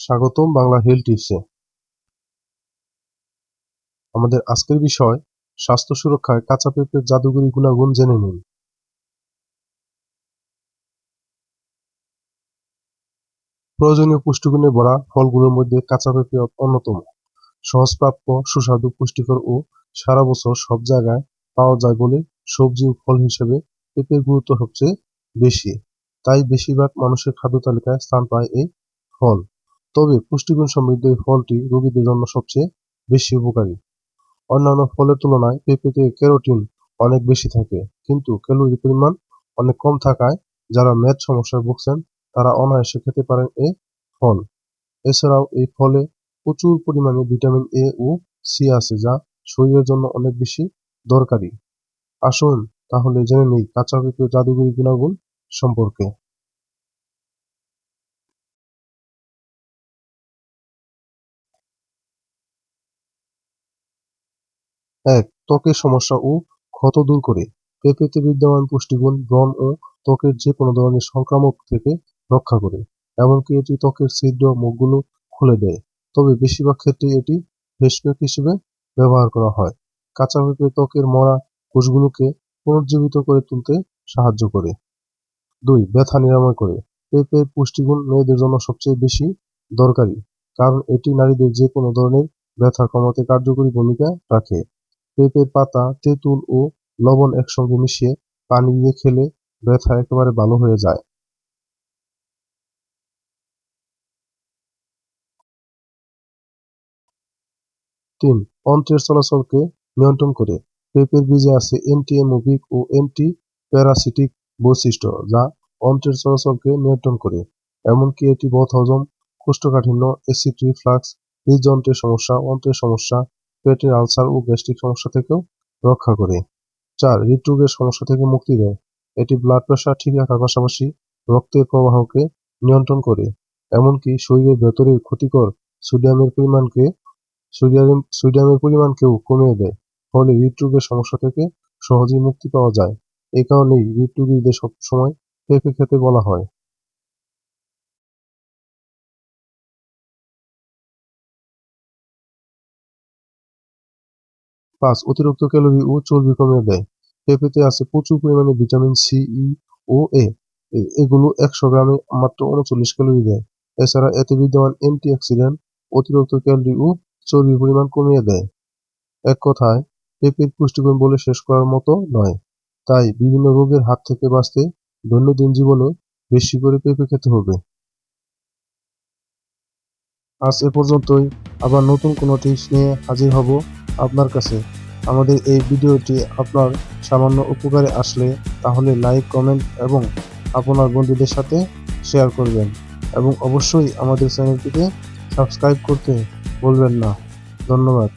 স্বাগতম বাংলা হেলথ টিপসে। আমাদের আজকের বিষয়, স্বাস্থ্য সুরক্ষায় কাঁচা পেঁপের জাদুকরী গুণাগুণ জেনে নিন। প্রয়োজনীয় পুষ্টিগুণে ভরা ফলগুলোর মধ্যে কাঁচা পেঁপে অন্যতম। সহজপ্রাপ্য, সুস্বাদু, পুষ্টিকর ও সারা বছর সব জায়গায় পাওয়া যায় বলে সবজি ও ফল হিসেবে পেঁপের গুরুত্ব সবচেয়ে বেশি। তাই বেশিরভাগ মানুষের খাদ্য তালিকায় স্থান পায় এই ফল। তবে পুষ্টিগুণ সমৃদ্ধ এই ফলটি রোগীদের জন্য সবচেয়ে বেশি উপকারী। অন্যান্য ফলের তুলনায় পেঁপেতে ক্যারোটিন অনেক বেশি থাকে, কিন্তু ক্যালোরি পরিমাণ অনেক কম থাকায় যারা মেদ সমস্যায় ভুগছেন, তারা অনায়াসে খেতে পারেন এই ফল। এছাড়াও এই ফলে প্রচুর পরিমাণে ভিটামিন এ ও সি আছে, যা শরীরের জন্য অনেক বেশি দরকারি। আসুন তাহলে জেনে নিই কাঁচা পেঁপে জাদুঘরি গুণাগুণ সম্পর্কে। এক, ত্বকের সমস্যা ও ক্ষত দূর করে। পেঁপেতে বিদ্যমান পুষ্টিগুণ, ব্রণ ও ত্বকের যে কোনো ধরনের সংক্রামক থেকে রক্ষা করে, এমনকি এটি ত্বকের ছিদ্র মুখগুলো খুলে দেয়। তবে বেশিরভাগ ক্ষেত্রে এটি ফেসপ্যাক হিসেবে ব্যবহার করা হয়। কাঁচা পেঁপে ত্বকের মরা কোষগুলোকে পুনর্জীবিত করে তুলতে সাহায্য করে। দুই, ব্যথা নিরাময় করে। পেঁপের পুষ্টিগুণ মেয়েদের জন্য সবচেয়ে বেশি দরকারি, কারণ এটি নারীদের যে কোনো ধরনের ব্যথা কমাতে কার্যকরী ভূমিকা রাখে। পেঁপের পাতা, তেঁতুল ও লবণ একসঙ্গে মিশিয়ে পানি দিয়ে খেলে ব্যথা একেবারে ভালো হয়ে যায়। তিন, অন্ত্রের চলাচলকে নিয়ন্ত্রণ করে পেঁপের বীজে আছে অ্যান্টি এমোবিক ও অ্যান্টি প্যারাসিটিক বৈশিষ্ট্য যা অন্ত্রের চলাচলকে নিয়ন্ত্রণ করে, এমনকি এটি বদহজম কোষ্ঠকাঠিন্য, অ্যাসিড রিফ্লাক্স, হৃদযন্ত্রের সমস্যা, অন্ত্রের সমস্যা পেটের আলসার ও গ্যাস্ট্রিক সমস্যা থেকেও রক্ষা করে। চার, হৃদরোগের সমস্যা থেকে মুক্তি দেয়। এটি ব্লাড প্রেশার ঠিক রাখার পাশাপাশি রক্তের প্রবাহকে নিয়ন্ত্রণ করে। এমনকি শরীরের ভেতরের ক্ষতিকর সোডিয়ামের পরিমাণকে, সোডিয়াম, সোডিয়ামের পরিমাণকেও কমিয়ে দেয়। ফলে হৃদরোগের সমস্যা থেকে সহজেই মুক্তি পাওয়া যায়। এই কারণেই হৃদরোগীদের সবসময় পেঁপে খেতে বলা হয়। পাঁচ, অতিরিক্ত ক্যালোরি ও চর্বি কমিয়ে দেয়। পেঁপেতে আছে প্রচুর পরিমাণে ভিটামিন সি, ই ও এ। এগুলো একশো গ্রামে মাত্র উনচল্লিশ ক্যালোরি দেয়। এছাড়া এতে বিদ্যমান অ্যান্টি অক্সিডেন্ট অতিরিক্ত ক্যালোরি ও চর্বির পরিমাণ কমিয়ে দেয়। এক কথায়, পেঁপের পুষ্টিগুণ বলে শেষ করার মতো নয়। তাই বিভিন্ন রোগের হাত থেকে বাঁচতে দৈনন্দিন জীবনে বেশি করে পেঁপে খেতে হবে। আজ এ পর্যন্তই। আবার নতুন কোনো টিপস নিয়ে হাজির হব। আপনার কাছে। আমাদের এই ভিডিওটি আপনার সামান্য উপকারে আসলে তাহলে লাইক, কমেন্ট এবং আপনার বন্ধুদের সাথে শেয়ার করবেন এবং অবশ্যই আমাদের চ্যানেলটিকে সাবস্ক্রাইব করতে ভুলবেন না। ধন্যবাদ।